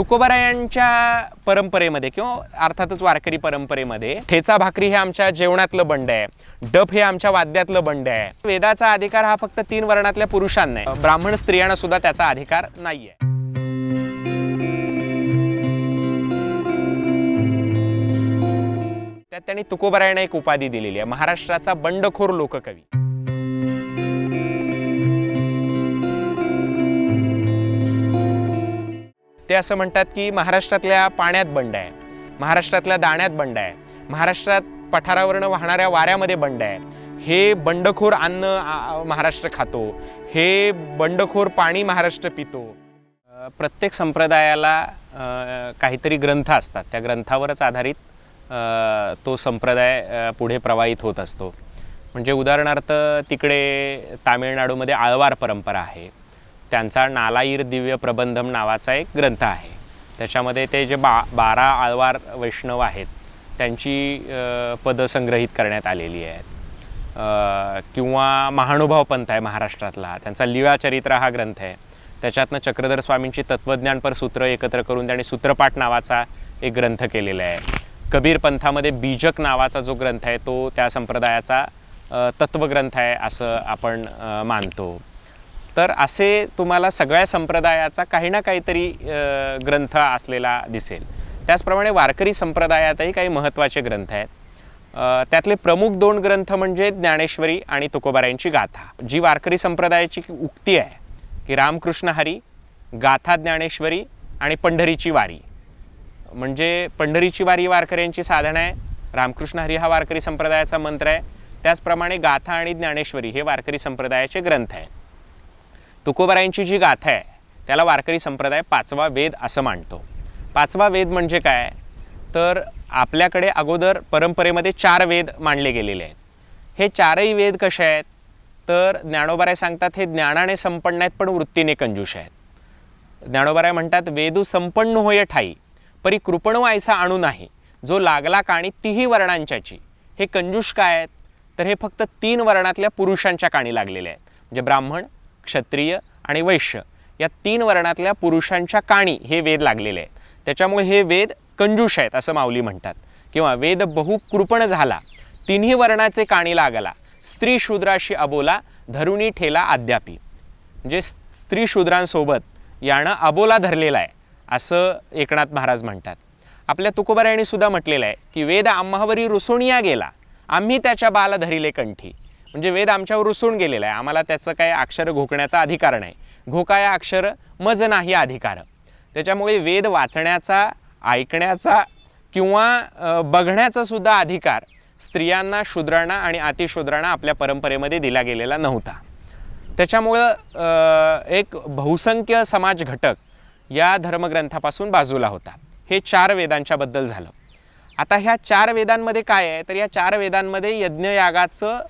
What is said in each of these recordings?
तुकोबारायांच्या परंपरेमध्ये किंवा अर्थातच वारकरी परंपरेमध्ये ठेचा भाकरी हे आमच्या जेवणातलं बंड आहे. डफ हे आमच्या वाद्यातलं बंड आहे. वेदाचा अधिकार हा फक्त तीन वर्णातल्या पुरुषांना आहे. ब्राह्मण स्त्रियांना सुद्धा त्याचा अधिकार नाहीये. त्यात त्यांनी तुकोबारायांना एक उपाधी दिलेली आहे. महाराष्ट्राचा बंडखोर लोककवी. ते असं म्हणतात की महाराष्ट्रातल्या पाण्यात बंड आहे. महाराष्ट्रातल्या दाण्यात बंड आहे. महाराष्ट्रात पठारावरनं वाहणाऱ्या वाऱ्यामध्ये बंड आहे. हे बंडखोर अन्न महाराष्ट्र खातो. हे बंडखोर पाणी महाराष्ट्र पितो. प्रत्येक संप्रदायाला काहीतरी ग्रंथ असतात. त्या ग्रंथावरच आधारित तो संप्रदाय पुढे प्रवाहित होत असतो. म्हणजे उदाहरणार्थ तिकडे तामिळनाडूमध्ये आळवार परंपरा आहे. त्यांचा नालाईर दिव्य प्रबंधम नावाचा एक ग्रंथ आहे. त्याच्यामध्ये ते जे बा बारा आळवार वैष्णव आहेत त्यांची पदं संग्रहित करण्यात आलेली आहेत. किंवा महानुभाव पंथ आहे महाराष्ट्रातला त्यांचा लीळा चरित्र हा ग्रंथ आहे. त्याच्यातनं चक्रधर स्वामींची तत्त्वज्ञानपर सूत्र एकत्र करून त्यांनी सूत्रपाठ नावाचा एक ग्रंथ केलेला आहे. कबीर पंथामध्ये बीजक नावाचा जो ग्रंथ आहे तो त्या संप्रदायाचा तत्वग्रंथ आहे असं आपण मानतो. तर असे तुम्हाला सगळ्या संप्रदायाचा काही ना काहीतरी ग्रंथ असलेला दिसेल. त्याचप्रमाणे वारकरी संप्रदायातही काही महत्त्वाचे ग्रंथ आहेत. त्यातले प्रमुख दोन ग्रंथ म्हणजे ज्ञानेश्वरी आणि तुकोबारायांची गाथा. जी वारकरी संप्रदायाची उक्ती आहे की रामकृष्ण हरी गाथा ज्ञानेश्वरी आणि पंढरीची वारी. म्हणजे पंढरीची वारी वारकऱ्यांची साधन आहे रामकृष्ण हरी हा वारकरी संप्रदायाचा मंत्र आहे. त्याचप्रमाणे गाथा आणि ज्ञानेश्वरी हे वारकरी संप्रदायाचे ग्रंथ आहेत. तुकोबारायांची जी गाथा आहे त्याला वारकरी संप्रदाय पाचवा वेद असं मानतो. पाचवा वेद म्हणजे काय? तर आपल्याकडे अगोदर परंपरेमध्ये चार वेद मानले गेलेले आहेत. हे चारही वेद कसे आहेत? तर ज्ञानोबाराय सांगतात हे ज्ञानाने संपन्न आहेत पण वृत्तीने कंजूष आहेत. ज्ञानोबाराय म्हणतात वेदू संपन्न होय ठाई परी कृपण व्हायचा आणू नाही. जो लागला काणी तिही वर्णांच्याची. हे कंजूष काय आहेत? तर हे फक्त तीन वर्णातल्या पुरुषांच्या काणी लागलेले आहेत. म्हणजे ब्राह्मण क्षत्रिय आणि वैश्य. या तीन वर्णातल्या पुरुषांच्या काणी हे वेद लागलेले आहेत. त्याच्यामुळे हे वेद कंजूष आहेत असं माऊली म्हणतात. किंवा वेद बहुकृपण झाला तिन्ही वर्णाचे काणी लागला. स्त्री शूद्राशी अबोला धरुणी ठेला अद्यापी म्हणजे स्त्री शूद्रांसोबत यानं अबोला धरलेला आहे असं एकनाथ महाराज म्हणतात. आपल्या तुकोबरायांनीसुद्धा म्हटलेलं आहे की वेद आम्हावरी रुसोणिया गेला आम्ही त्याच्या बाला धरिले कंठी. म्हणजे वेद आमच्यावर रुसून गेलेला आहे. आम्हाला त्याचं काय अक्षर घोकण्याचा अधिकार नाही. घोकाया अक्षर मज नाही अधिकार. त्याच्यामुळे वेद वाचण्याचा ऐकण्याचा किंवा बघण्याचा सुद्धा अधिकार स्त्रियांना शूद्रांना आणि अतिशूद्रांना आपल्या परंपरेमध्ये दिला गेलेला नव्हता. त्याच्यामुळं एक बहुसंख्य समाज घटक या धर्मग्रंथापासून बाजूला होता. हे चार वेदांच्याबद्दल झालं. आता ह्या चार वेदांमध्ये काय आहे? तर या चार वेदांमध्ये यज्ञयागाचं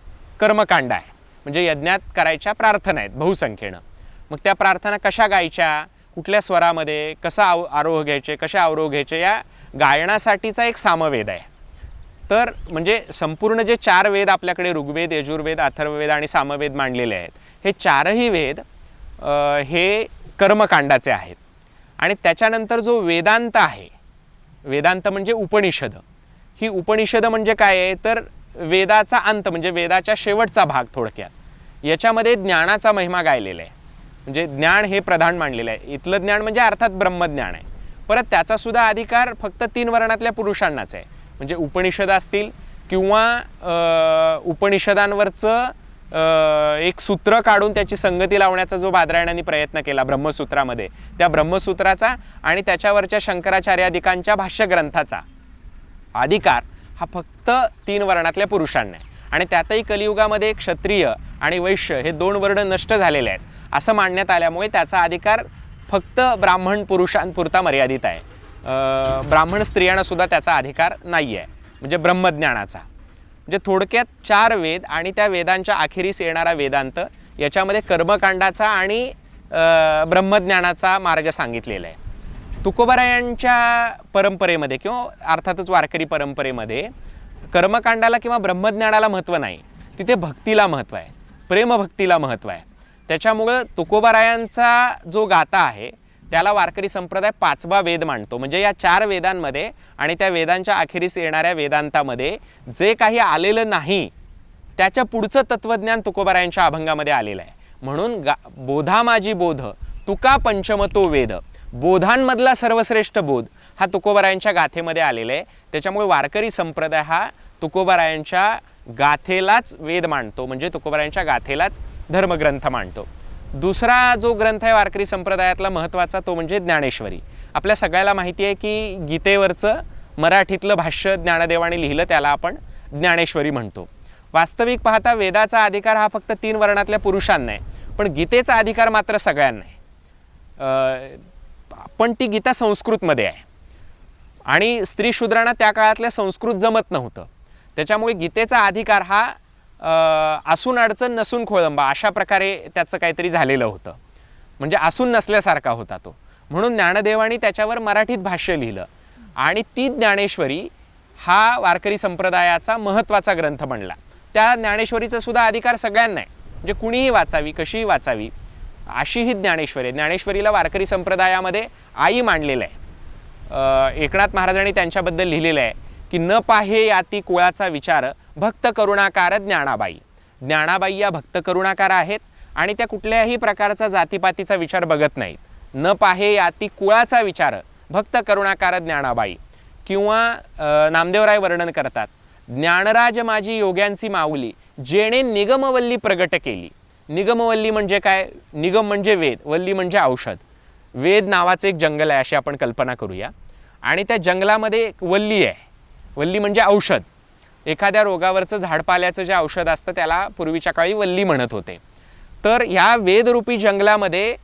कर्मकांड आहे. म्हणजे यज्ञात करायच्या प्रार्थना आहेत बहुसंख्येनं. मग त्या प्रार्थना कशा गायच्या? कुठल्या स्वरामध्ये कसा आव आरोह घ्यायचे कसे अवरोह घ्यायचे? या गायनासाठीचा एक सामवेद आहे. तर म्हणजे संपूर्ण जे चार वेद आपल्याकडे ऋग्वेद यजुर्वेद अथर्ववेद आणि सामवेद मांडलेले आहेत हे चारही वेद हे कर्मकांडाचे आहेत. आणि त्याच्यानंतर जो वेदांत आहे वेदांत म्हणजे उपनिषद. ही उपनिषद म्हणजे काय आहे? तर वेदाचा अंत म्हणजे वेदाच्या शेवटचा भाग थोडक्यात. याच्यामध्ये ज्ञानाचा महिमा गायलेला आहे. म्हणजे ज्ञान हे प्रधान मानलेलं आहे. इथलं ज्ञान म्हणजे अर्थात ब्रह्मज्ञान आहे. परत त्याचा सुद्धा अधिकार फक्त तीन वर्णातल्या पुरुषांनाच आहे. म्हणजे उपनिषद असतील किंवा उपनिषदांवरचं एक सूत्र काढून त्याची संगती लावण्याचा जो बादरायणांनी प्रयत्न केला ब्रह्मसूत्रामध्ये त्या ब्रह्मसूत्राचा आणि त्याच्यावरच्या शंकराचार्यादिकांच्या भाष्यग्रंथाचा अधिकार हा फक्त तीन वर्णातल्या पुरुषांना आहे. आणि त्यातही कलियुगामध्ये क्षत्रिय आणि वैश्य हे दोन वर्ण नष्ट झालेले आहेत. असं मांडण्यात आल्यामुळे त्याचा अधिकार फक्त ब्राह्मण पुरुषांपुरता मर्यादित आहे. ब्राह्मण स्त्रियांना सुद्धा त्याचा अधिकार नाही आहे. म्हणजे ब्रह्मज्ञानाचा. म्हणजे थोडक्यात चार वेद आणि त्या वेदांच्या अखेरीस येणारा वेदांत याच्यामध्ये कर्मकांडाचा आणि ब्रह्मज्ञानाचा मार्ग सांगितलेला आहे. तुकोबारायांच्या परंपरेमध्ये किंवा अर्थातच वारकरी परंपरेमध्ये कर्मकांडाला किंवा ब्रह्मज्ञानाला महत्त्व नाही तिथे भक्तीला महत्त्व आहे प्रेमभक्तीला महत्त्व आहे. त्याच्यामुळं तुकोबारायांचा जो गाथा आहे त्याला वारकरी संप्रदाय पाचवा वेद मांडतो म्हणजे या चार वेदांमध्ये आणि त्या वेदांच्या अखेरीस येणाऱ्या वेदांतामध्ये जे काही आलेलं नाही त्याच्या पुढचं तत्त्वज्ञान तुकोबारायांच्या अभंगामध्ये आलेलं आहे. म्हणून गा बोधा माझी बोध तुका पंचमतो वेद. बोधांमधला सर्वश्रेष्ठ बोध हा तुकोबारायांच्या गाथेमध्ये आलेला आहे. त्याच्यामुळे वारकरी संप्रदाय हा तुकोबारायांच्या गाथेलाच वेद मांडतो म्हणजे तुकोबारायांच्या गाथेलाच धर्मग्रंथ मांडतो दुसरा जो ग्रंथ आहे वारकरी संप्रदायातला महत्त्वाचा तो म्हणजे ज्ञानेश्वरी. आपल्या सगळ्याला माहिती आहे की गीतेवरचं मराठीतलं भाष्य ज्ञानदेवाने लिहिलं त्याला आपण ज्ञानेश्वरी म्हणतो. वास्तविक पाहता वेदाचा अधिकार हा फक्त तीन वर्णातल्या पुरुषांना आहे पण गीतेचा अधिकार मात्र सगळ्यांना आहे. पण ती गीता संस्कृतमध्ये आहे. आणि स्त्री शूद्रांना त्या काळातल्या संस्कृत जमत नव्हतं. त्याच्यामुळे गीतेचा अधिकार हा असून अडचण नसून खोळंबा अशा प्रकारे त्याचं काहीतरी झालेलं होतं. म्हणजे असून नसल्यासारखा होता तो. म्हणून ज्ञानदेवानी त्याच्यावर मराठीत भाष्य लिहिलं. आणि ती ज्ञानेश्वरी हा वारकरी संप्रदायाचा महत्त्वाचा ग्रंथ बनला. त्या ज्ञानेश्वरीचा सुद्धा अधिकार सगळ्यांना आहे. म्हणजे कुणीही वाचावी कशीही वाचावी अशी ही ज्ञानेश्वरी ज्ञानेश्वरीला वारकरी संप्रदायामध्ये आई मांडलेलं आहे. एकनाथ महाराजांनी त्यांच्याबद्दल लिहिलेलं आहे की न पाहे याती कुळाचा विचार भक्त करुणाकार ज्ञानाबाई. ज्ञानाबाई या भक्त करुणाकार आहेत आणि त्या कुठल्याही प्रकारचा जातीपातीचा विचार बघत नाहीत. न पाहे याती कुळाचा विचार भक्त करुणाकार ज्ञानाबाई. किंवा नामदेवराय वर्णन करतात ज्ञानराज माझी योग्यांची माऊली जेणे निगमवल्ली प्रगट केली. निगमवल्ली म्हणजे काय? निगम म्हणजे वेद वल्ली म्हणजे औषध. वेद नावाचं एक जंगल आहे अशी आपण कल्पना करूया. आणि त्या जंगलामध्ये एक वल्ली आहे. वल्ली म्हणजे औषध. एखाद्या रोगावरचं झाडपाल्याचं जे औषध असतं त्याला पूर्वीच्या काळी वल्ली म्हणत होते. तर ह्या वेदरूपी जंगलामध्ये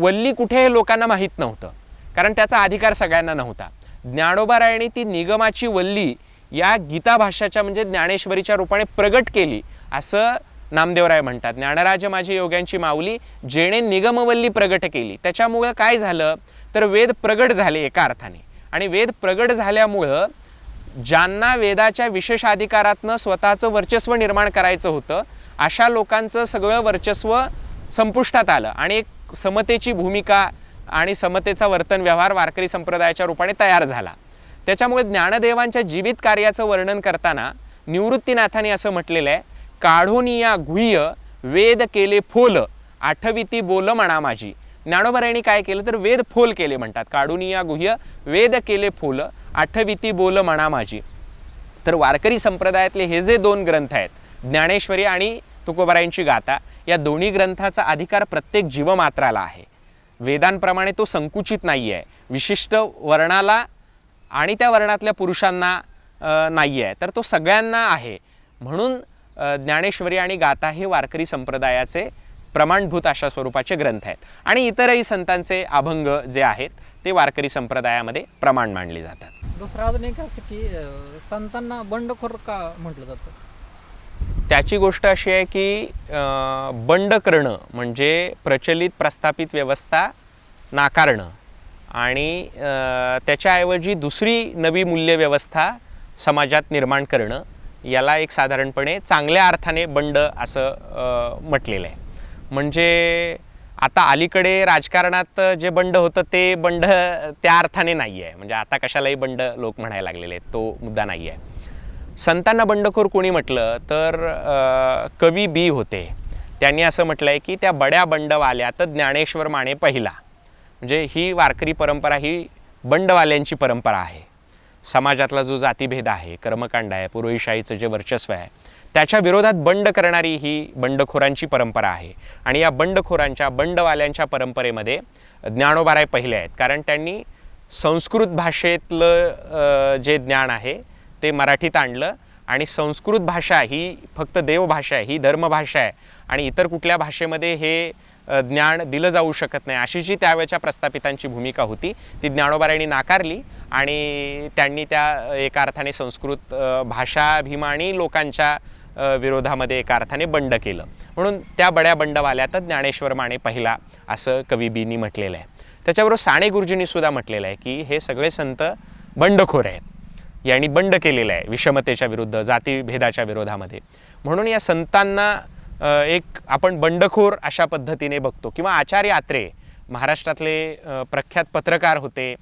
वल्ली कुठे हे लोकांना माहीत नव्हतं. कारण त्याचा अधिकार सगळ्यांना नव्हता. ज्ञानोबारायणी ती निगमाची वल्ली या गीता भाषाच्या म्हणजे ज्ञानेश्वरीच्या रूपाने प्रगट केली. असं नामदेवराय म्हणतात. ज्ञानराज माझी योग्यांची माऊली जेणे निगमवल्ली प्रगट केली. त्याच्यामुळं काय झालं? तर वेद प्रगट झाले एका अर्थाने. आणि वेद प्रगट झाल्यामुळं ज्यांना वेदाच्या विशेष अधिकारातनं स्वतःचं वर्चस्व निर्माण करायचं होतं अशा लोकांचं सगळं वर्चस्व संपुष्टात आलं. आणि एक समतेची भूमिका आणि समतेचा वर्तन व्यवहार वारकरी संप्रदायाच्या रूपाने तयार झाला. त्याच्यामुळे ज्ञानदेवांच्या जीवित कार्याचं वर्णन करताना निवृत्तीनाथाने असं म्हटलेलं आहे काढोनिया गुह्य वेद केले फोल आठविती बोल म्हणा माझी. ज्ञानोबरायांनी काय केलं तर वेद फोल केले म्हणतात. काढोनिया गुह्य वेद केले फोल आठविती बोल म्हणा माझी. तर वारकरी संप्रदायातले हे जे दोन ग्रंथ आहेत ज्ञानेश्वरी आणि तुकोबरायांची गाथा या दोन्ही ग्रंथाचा अधिकार प्रत्येक जीवमात्राला आहे. वेदांप्रमाणे तो संकुचित नाही आहे विशिष्ट वर्णाला आणि त्या वर्णातल्या पुरुषांना नाही आहे तर तो सगळ्यांना आहे. म्हणून ज्ञानेश्वरी आणि गाथा हे वारकरी संप्रदायाचे प्रमाणभूत अशा स्वरूपाचे ग्रंथ आहेत. आणि इतरही संतांचे अभंग जे आहेत ते वारकरी संप्रदायामध्ये प्रमाण मानले जातात. दुसरं अजून एक असं की संतांना बंडखोर का म्हटलं जातं? त्याची गोष्ट अशी आहे की बंड करणं म्हणजे प्रचलित प्रस्थापित व्यवस्था नाकारणं. आणि त्याच्याऐवजी दुसरी नवी मूल्यव्यवस्था समाजात निर्माण करणं याला एक साधारणपणे चांगल्या अर्थाने बंड असं म्हटलेलं आहे. म्हणजे आता अलीकडे राजकारणात जे बंड होतं ते बंड त्या अर्थाने नाही आहे म्हणजे आता कशालाही बंड लोक म्हणायला लागलेले आहेत तो मुद्दा नाही आहे संतांना बंडखोर कोणी म्हटलं तर कवी बी होते. त्यांनी असं म्हटलं आहे की त्या बड्या बंडवाल्यात ज्ञानेश्वर माने पहिला. म्हणजे ही वारकरी परंपरा ही बंडवाल्यांची परंपरा आहे. समाजातला जो जातीभेद आहे कर्मकांड आहे पुरोहिशाहीचं जे वर्चस्व आहे त्याच्या विरोधात बंड करणारी ही बंडखोरांची परंपरा आहे. आणि या बंडखोरांच्या बंडवाल्यांच्या परंपरेमध्ये ज्ञानोबाराय पहिले आहेत. कारण त्यांनी संस्कृत भाषेतलं जे ज्ञान आहे ते मराठीत आणलं. आणि संस्कृत भाषा ही फक्त देवभाषा आहे ही धर्मभाषा आहे. आणि इतर कुठल्या भाषेमध्ये हे ज्ञान दिलं जाऊ शकत नाही. अशी जी त्यावेळच्या प्रस्थापितांची भूमिका होती ती ज्ञानोबाऱ्यांनी नाकारली आणि त्यांनी त्या एका अर्थाने संस्कृत भाषाभिमानी लोकांच्या विरोधामध्ये एका अर्थाने बंड केलं. म्हणून त्या बड्या बंडवाल्यातच ज्ञानेश्वर माने पहिला असं कवी बीनी म्हटलेलं आहे. त्याच्याबरोबर साने गुरुजींनी सुद्धा म्हटलेलं आहे की हे सगळे संत बंडखोर आहेत. यांनी बंड केलेलं आहे विषमतेच्या विरुद्ध जातीभेदाच्या विरोधामध्ये. म्हणून या संतांना एक आपण बंडखोर अशा पद्धतीने बघतो. किंवा आचार्य आत्रे महाराष्ट्रातले प्रख्यात पत्रकार होते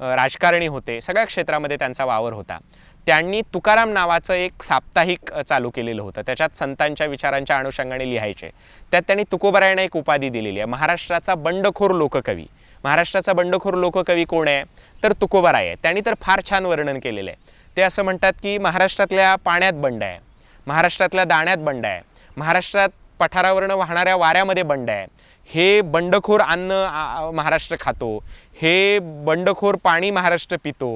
राजकारणी होते सगळ्या क्षेत्रामध्ये त्यांचा वावर होता. त्यांनी तुकाराम नावाचं एक साप्ताहिक चालू केलेलं होतं. त्याच्यात संतांच्या विचारांच्या अनुषंगाने लिहायचे. त्यात त्यांनी तुकोबरायांना एक उपाधी दिलेली आहे. महाराष्ट्राचा बंडखोर लोककवी. महाराष्ट्राचा बंडखोर लोककवी कोण आहे? तर तुकोबराय आहे. त्यांनी तर फार छान वर्णन केलेलं आहे. ते असं म्हणतात की महाराष्ट्रातल्या पाण्यात बंड आहे. महाराष्ट्रातल्या दाण्यात बंड आहे. महाराष्ट्रात पठारावरनं वाहणाऱ्या वाऱ्यामध्ये बंड आहे. हे बंडखोर अन्न महाराष्ट्र खातो. हे बंडखोर पाणी महाराष्ट्र पितो.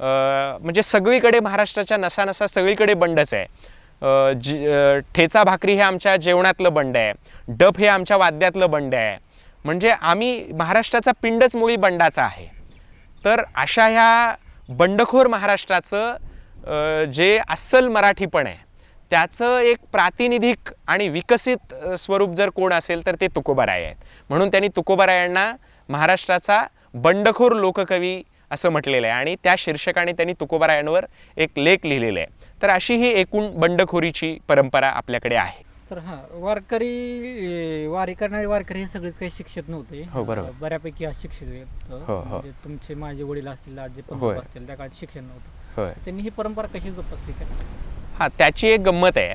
म्हणजे सगळीकडे महाराष्ट्राच्या नसा नसा सगळीकडे बंडच आहे. जी ठेचा भाकरी हे आमच्या जेवणातलं बंड आहे. डप हे आमच्या वाद्यातलं बंड आहे. म्हणजे आम्ही महाराष्ट्राचा पिंडच मुळी बंडाचा आहे. तर अशा ह्या बंडखोर महाराष्ट्राचं जे अस्सल मराठीपण आहे त्याचं एक प्रातिनिधिक आणि विकसित स्वरूप जर कोण असेल तर ते तुकोबाराय आहेत. म्हणून त्यांनी तुकोबारायांना महाराष्ट्राचा बंडखोर लोककवी असं म्हटलेलं आहे आणि त्या शीर्षकाने त्यांनी तुकोबारायांवर एक लेख लिहिलेला आहे तर अशी ही एकूण बंडखोरीची परंपरा आपल्याकडे आहे. तर हा वारकरी वारी करणारे वारकरी हे सगळेच काही शिक्षित नव्हते. हो, बरोबर. बऱ्यापैकी अशिक्षित आहेत. हो, हो. म्हणजे तुमचे माझे वडील असतील आजी पण. असतील त्या काळात शिक्षण नव्हतं. त्यांनी ही परंपरा कशी जोपासली काय? हां त्याची एक गंमत आहे.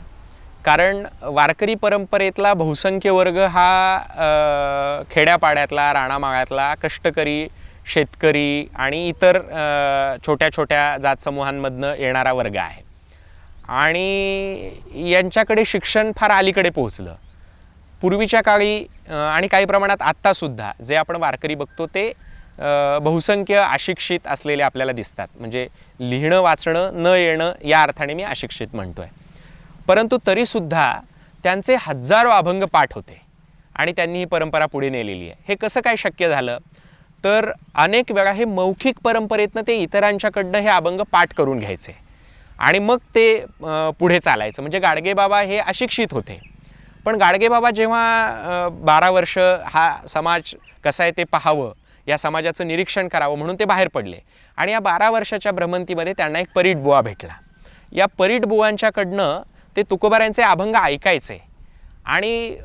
कारण वारकरी परंपरेतला बहुसंख्य वर्ग हा खेड्यापाड्यातला राणामाळ्यातला कष्टकरी शेतकरी आणि इतर छोट्या छोट्या जातसमूहांमधनं येणारा वर्ग आहे. आणि यांच्याकडे शिक्षण फार अलीकडे पोहोचलं. पूर्वीच्या काळी आणि काही प्रमाणात आत्तासुद्धा जे आपण वारकरी बघतो ते बहुसंख्य अशिक्षित असलेले आपल्याला दिसतात. म्हणजे लिहिणं वाचणं न येणं या अर्थाने मी अशिक्षित म्हणतो आहे परंतु तरीसुद्धा त्यांचे हजारो अभंग पाठ होते आणि त्यांनी ही परंपरा पुढे नेलेली आहे. हे कसं काय शक्य झालं? तर अनेक वेळा हे मौखिक परंपरेतनं ते इतरांच्याकडनं हे अभंग पाठ करून घ्यायचे. आणि मग ते पुढे चालायचं. म्हणजे गाडगेबाबा हे अशिक्षित होते. पण गाडगेबाबा जेव्हा बारा वर्ष हा समाज कसा आहे ते पाहावं या समाजाचं निरीक्षण करावं म्हणून ते बाहेर पडले. आणि या बारा वर्षाच्या भ्रमंतीमध्ये त्यांना एक परीट बुवा भेटला. या परीट बुवांच्याकडनं ते तुकोबारांचे अभंग ऐकायचे. आणि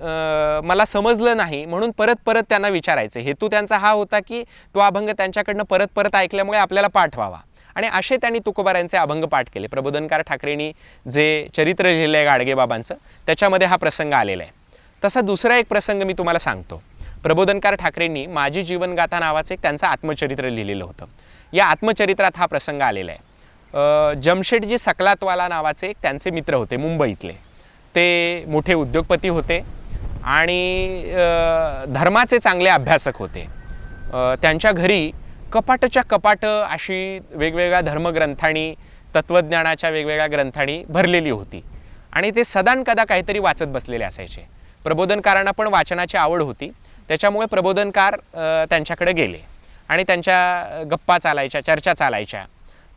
मला समजलं नाही म्हणून परत परत त्यांना विचारायचे. हेतू त्यांचा हा होता की तो अभंग त्यांच्याकडनं परत परत ऐकल्यामुळे आपल्याला पाठ व्हावा. आणि असे त्यांनी तुकोबारांचे अभंग पाठ केले. प्रबोधनकार ठाकरेंनी जे चरित्र लिहिलं आहे गाडगेबाबांचं त्याच्यामध्ये हा प्रसंग आलेला आहे. तसा दुसरा एक प्रसंग मी तुम्हाला सांगतो. प्रबोधनकार ठाकरेंनी माझी जीवनगाथा नावाचं एक त्यांचं आत्मचरित्र लिहिलेलं होतं. या आत्मचरित्रात हा प्रसंग आलेला आहे. जमशेटजी सकलातवाला नावाचे एक त्यांचे मित्र होते मुंबईतले. ते मोठे उद्योगपती होते आणि धर्माचे चांगले अभ्यासक होते. त्यांच्या घरी कपाटच्या कपाट अशी वेगवेगळ्या धर्मग्रंथांनी तत्त्वज्ञानाच्या वेगवेगळ्या ग्रंथांनी भरलेली होती. आणि ते सदानकदा काहीतरी वाचत बसलेले असायचे. प्रबोधनकारांना पण वाचनाची आवड होती. त्याच्यामुळे प्रबोधनकार त्यांच्याकडे गेले आणि त्यांच्या गप्पा चालायच्या चर्चा चालायच्या.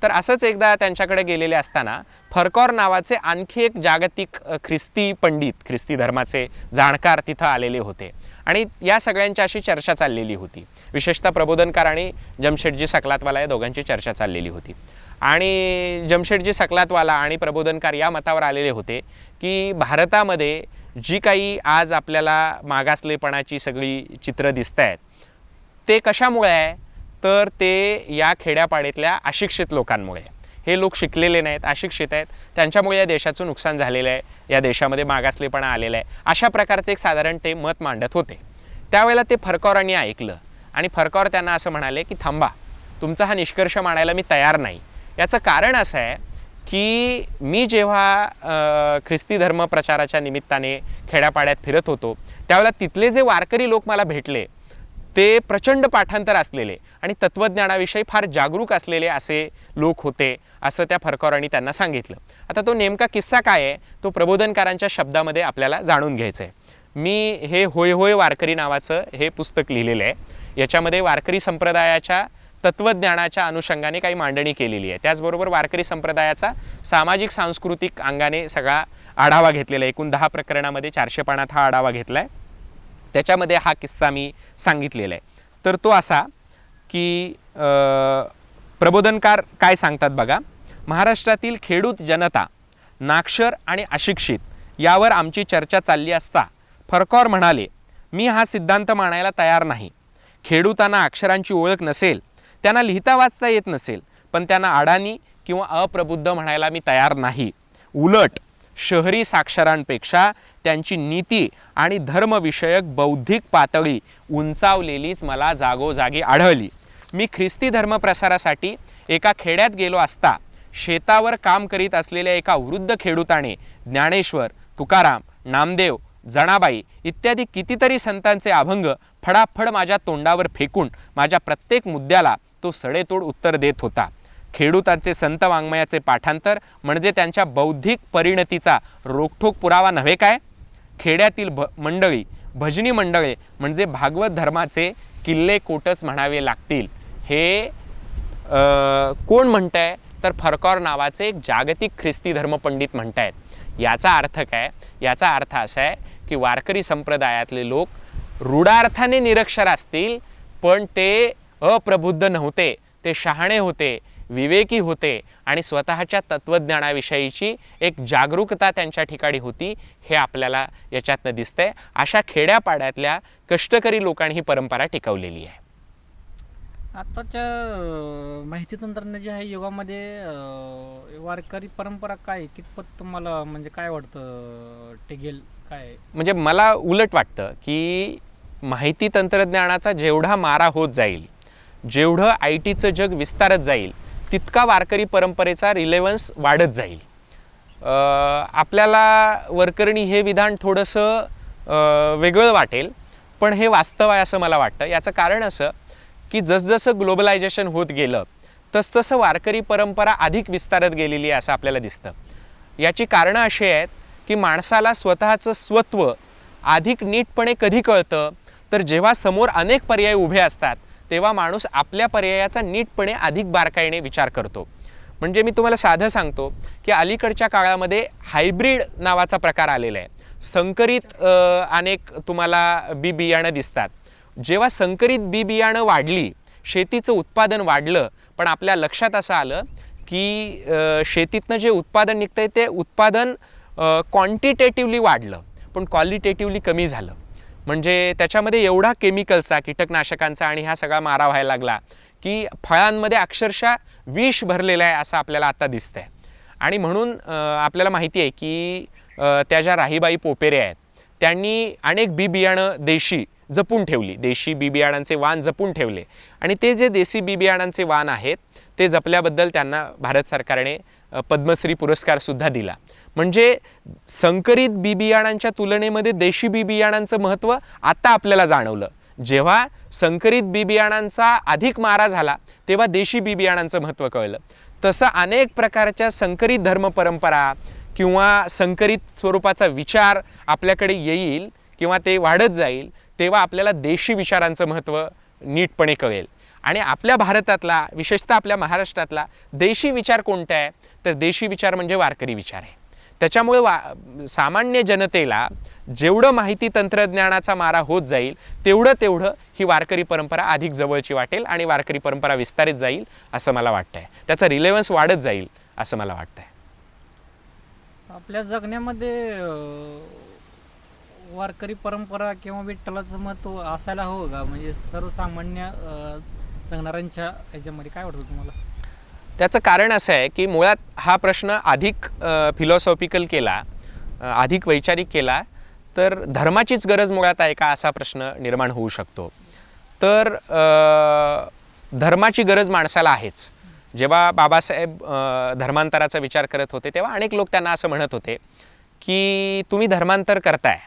तर असंच एकदा त्यांच्याकडे गेलेले असताना फरकॉर नावाचे आणखी एक जागतिक ख्रिस्ती पंडित ख्रिस्ती धर्माचे जाणकार तिथं आलेले होते. आणि या सगळ्यांची अशी चर्चा चाललेली होती. विशेषतः प्रबोधनकार आणि जमशेटजी सकलातवाला या दोघांची चर्चा चाललेली होती. आणि जमशेटजी सकलातवाला आणि प्रबोधनकार या मतावर आलेले होते की भारतामध्ये जी काही आज आपल्याला मागासलेपणाची सगळी चित्रं दिसत आहेत ते कशामुळे आहे? तर ते या खेड्यापाड्यातल्या अशिक्षित लोकांमुळे. हे लोक शिकलेले नाहीत अशिक्षित आहेत. त्यांच्यामुळे या देशाचं नुकसान झालेलं आहे या देशामध्ये मागासलेपणा आलेला आहे. अशा प्रकारचे एक साधारण ते मत मांडत होते. त्यावेळेला ते फरकौरांनी ऐकलं आणि फरकौर त्यांना असं म्हणाले की थांबा तुमचा हा निष्कर्ष मांडायला मी तयार नाही. याचं कारण असं आहे की मी जेव्हा ख्रिस्ती धर्म प्रचाराच्या निमित्ताने खेड्यापाड्यात फिरत होतो त्यावेळेला तिथले जे वारकरी लोक मला भेटले ते प्रचंड पाठांतर असलेले आणि तत्त्वज्ञानाविषयी फार जागरूक असलेले असे लोक होते असं त्या फरकॉरांनी त्यांना सांगितलं. आता तो नेमका किस्सा काय आहे तो प्रबोधनकारांच्या शब्दामध्ये आपल्याला जाणून घ्यायचा आहे मी हे होय होय वारकरी नावाचं हे पुस्तक लिहिलेलं आहे. याच्यामध्ये वारकरी संप्रदायाच्या तत्त्वज्ञानाच्या अनुषंगाने काही मांडणी केलेली आहे. त्याचबरोबर वारकरी संप्रदायाचा सामाजिक सांस्कृतिक अंगाने सगळा आढावा घेतलेला आहे. एकूण दहा प्रकरणामध्ये चारशे पानात हा आढावा घेतला आहे त्याच्यामध्ये हा किस्सा मी सांगितलेला आहे. तर तो असा की प्रबोधनकार काय सांगतात बघा महाराष्ट्रातील खेडूत जनता नाक्षर आणि अशिक्षित यावर आमची चर्चा चालली असता फरकॉर म्हणाले मी हा सिद्धांत मानायला तयार नाही. खेडूतांना अक्षरांची ओळख नसेल त्यांना लिहिता वाचता येत नसेल पण त्यांना अडाणी किंवा अप्रबुद्ध म्हणायला मी तयार नाही. उलट शहरी साक्षरांपेक्षा त्यांची नीती आणि धर्मविषयक बौद्धिक पातळी उंचावलेलीच मला जागोजागी आढळली. मी ख्रिस्ती धर्म प्रसारासाठी एका खेड्यात गेलो असता शेतावर काम करीत असलेल्या एका वृद्ध खेडूताने ज्ञानेश्वर तुकाराम नामदेव जणाबाई इत्यादी कितीतरी संतांचे अभंग फडाफड माझ्या तोंडावर फेकून माझ्या प्रत्येक मुद्द्याला तो सडेतोड उत्तर देत होता. खेडूतांचे संत वाङ्मयाचे पाठांतर म्हणजे त्यांच्या बौद्धिक परिणतीचा रोखठोक पुरावा नव्हे काय? खेड्यातील भ मंडळी भजनी मंडळे म्हणजे भागवत धर्माचे किल्ले कोटच म्हणावे लागतील. हे कोण म्हणत आहे तर फरकॉर नावाचे एक जागतिक ख्रिस्ती धर्मपंडित म्हणत आहेत याचा अर्थ काय? याचा अर्थ असा आहे की वारकरी संप्रदायातले लोक रूढार्थाने निरक्षर असतील पण ते अप्रबुद्ध नव्हते ते शहाणे होते विवेकी होते आणि स्वतःच्या तत्त्वज्ञानाविषयीची एक जागरूकता त्यांच्या ठिकाणी होती हे आपल्याला याच्यातनं दिसतंय अशा खेड्यापाड्यातल्या कष्टकरी लोकांनी ही परंपरा टिकवलेली आहे आत्ताच्या माहिती तंत्रज्ञानाच्या ह्या युगामध्ये अं, वारकरी परंपरा काय आहे? कितपत तुम्हाला म्हणजे काय वाटतं टिकेल काय आहे? म्हणजे मला उलट वाटतं की माहिती तंत्रज्ञानाचा जेवढा मारा होत जाईल जेवढं आय टीचं जग विस्तारत जाईल तितका वारकरी परंपरेचा रिलेवन्स वाढत जाईल. आपल्याला वरकरणी हे विधान थोडंसं वेगळं वाटेल पण हे वास्तव आहे असं मला वाटतं. याचं कारण असं की जसजसं ग्लोबलायझेशन होत गेलं तसतसं वारकरी परंपरा अधिक विस्तारत गेलेली आहे असं आपल्याला दिसतं. याची कारणं अशी आहेत की माणसाला स्वतःचं स्वत्व अधिक नीटपणे कधी कळतं तर जेव्हा समोर अनेक पर्याय उभे असतात तेव्हा माणूस आपल्या पर्यायाचा नीटपणे अधिक बारकाईने विचार करतो. म्हणजे मी तुम्हाला साधं सांगतो की अलीकडच्या काळामध्ये हायब्रिड नावाचा प्रकार आलेला आहे. संकरित अनेक तुम्हाला बी बियाणं दिसतात. जेव्हा संकरित बी बियाणं वाढली शेतीचं उत्पादन वाढलं पण आपल्या लक्षात असं आलं की शेतीतनं जे उत्पादन निघतंय ते उत्पादन क्वांटिटेटिव्हली वाढलं पण क्वालिटेटिव्हली कमी झालं. म्हणजे त्याच्यामध्ये एवढा केमिकलचा कीटकनाशकांचा आणि हा सगळा मारा व्हायला लागला की फळांमध्ये अक्षरशः विष भरलेलं आहे असं आपल्याला आता दिसतंय. आणि म्हणून आपल्याला माहिती आहे की त्या ज्या राहीबाई पोपेरे आहेत त्यांनी अनेक बी बियाणं देशी जपून ठेवली. देशी बी बियाणांचे वाण जपून ठेवले. आणि ते जे देशी बी बियाणांचे वाण आहेत ते जपल्याबद्दल त्यांना भारत सरकारने पद्मश्री पुरस्कारसुद्धा दिला. म्हणजे संकरित बी बियाणांच्या तुलनेमध्ये देशी बी बियाणांचं महत्त्व आता आपल्याला जाणवलं. जेव्हा संकरित बी बियाणांचा अधिक मारा झाला तेव्हा देशी बी बियाणांचं महत्त्व कळलं. तसं अनेक प्रकारच्या संकरित धर्म परंपरा किंवा संकरित स्वरूपाचा विचार आपल्याकडे येईल किंवा ते वाढत जाईल तेव्हा आपल्याला देशी विचारांचं महत्त्व नीटपणे कळेल. आणि आपल्या भारतातला विशेषतः आपल्या महाराष्ट्रातला देशी विचार कोणता आहे? तर देशी विचार म्हणजे वारकरी विचार आहे. त्याच्यामुळे वा सामान्य जनतेला जेवढं माहिती तंत्रज्ञानाचा मारा होत जाईल तेवढं तेवढं ही वारकरी परंपरा अधिक जवळची वाटेल आणि वारकरी परंपरा विस्तारित जाईल असं मला वाटतंय. त्याचा रिलेव्हन्स वाढत जाईल असं मला वाटतंय. आपल्या जगण्यामध्ये वारकरी परंपरा किंवा विठ्ठलाचं महत्त्व असायला हवं का? म्हणजे सर्वसामान्य जगणाऱ्यांच्या ह्याच्यामध्ये काय वाटतं तुम्हाला? त्याचं कारण असं आहे की मुळात हा प्रश्न अधिक फिलॉसॉफिकल केला अधिक वैचारिक केला तर धर्माचीच गरज मुळात आहे का असा प्रश्न निर्माण होऊ शकतो. तर धर्माची गरज माणसाला आहेच. जेव्हा बाबासाहेब धर्मांतराचा विचार करत होते तेव्हा अनेक लोक त्यांना असं म्हणत होते की तुम्ही धर्मांतर करताय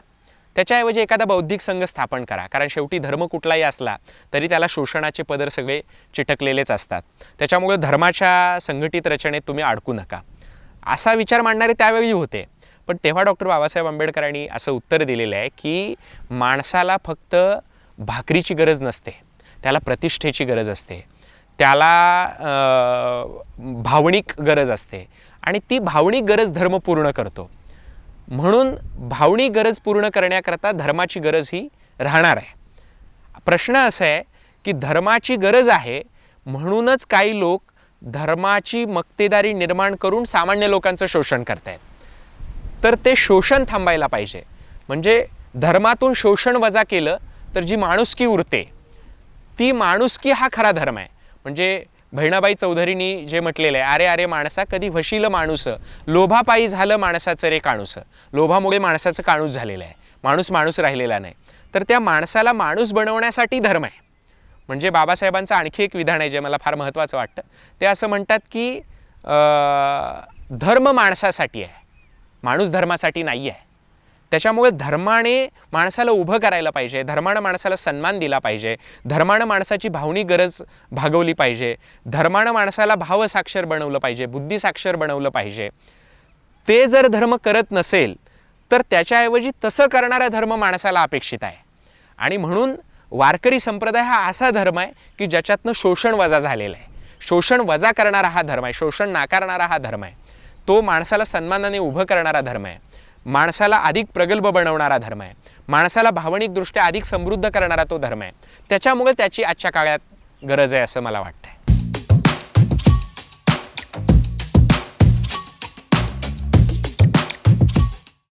त्याच्याऐवजी एखादा बौद्धिक संघ स्थापन करा. कारण शेवटी धर्म कुठलाही असला तरी त्याला शोषणाचे पदर सगळे चिटकलेलेच असतात. त्याच्यामुळे धर्माच्या संघटित रचनेत तुम्ही अडकू नका. असा विचार मांडणारे त्यावेळी होते. पण तेव्हा डॉक्टर बाबासाहेब आंबेडकरांनी असं उत्तर दिलेलं आहे की माणसाला फक्त भाकरीची गरज नसते. त्याला प्रतिष्ठेची गरज असते. त्याला भावनिक गरज असते. आणि ती भावनिक गरज धर्म पूर्ण करतो. म्हणून भावनिक गरज पूर्ण करण्याकरता धर्माची गरज ही राहणार आहे. प्रश्न असा आहे की धर्माची गरज आहे म्हणूनच काही लोक धर्माची मक्तेदारी निर्माण करून सामान्य लोकांचं शोषण करतायत. तर ते शोषण थांबायला पाहिजे. म्हणजे धर्मातून शोषण वजा केलं तर जी माणुसकी उरते ती माणुसकी हा खरा धर्म आहे. म्हणजे बहिणाबाई चौधरींनी जे म्हटलेलं आहे अरे अरे माणसा कधी वशील माणूस. लोभापायी झालं माणसाचं रे काणूस. लोभामुळे माणसाचं काणूस झालेलं आहे. माणूस माणूस राहिलेला नाही. तर त्या माणसाला माणूस बनवण्यासाठी धर्म आहे. म्हणजे बाबासाहेबांचं आणखी एक विधान आहे जे मला फार महत्त्वाचं वाटतं. ते असं म्हणतात की धर्म माणसासाठी आहे. माणूस धर्मासाठी नाही आहे त्याच्यामुळे धर्माने माणसाला उभं करायला पाहिजे. धर्मानं माणसाला सन्मान दिला पाहिजे. धर्मानं माणसाची भावनिक गरज भागवली पाहिजे. धर्मानं माणसाला भावसाक्षर बनवलं पाहिजे बुद्धिसाक्षर बनवलं पाहिजे. ते जर धर्म करत नसेल तर त्याच्याऐवजी तसं करणारा धर्म माणसाला अपेक्षित आहे. आणि म्हणून वारकरी संप्रदाय हा असा धर्म आहे की ज्याच्यातनं शोषण वजा झालेलं आहे. शोषण वजा करणारा हा धर्म आहे शोषण नाकारणारा हा धर्म आहे. तो माणसाला सन्मानाने उभं करणारा धर्म आहे. माणसाला अधिक प्रगल्भ बनवणारा धर्म आहे. माणसाला भावनिकदृष्ट्या अधिक समृद्ध करणारा तो धर्म आहे. त्याच्यामुळे त्याची आजच्या काळात गरज आहे असं मला वाटतं.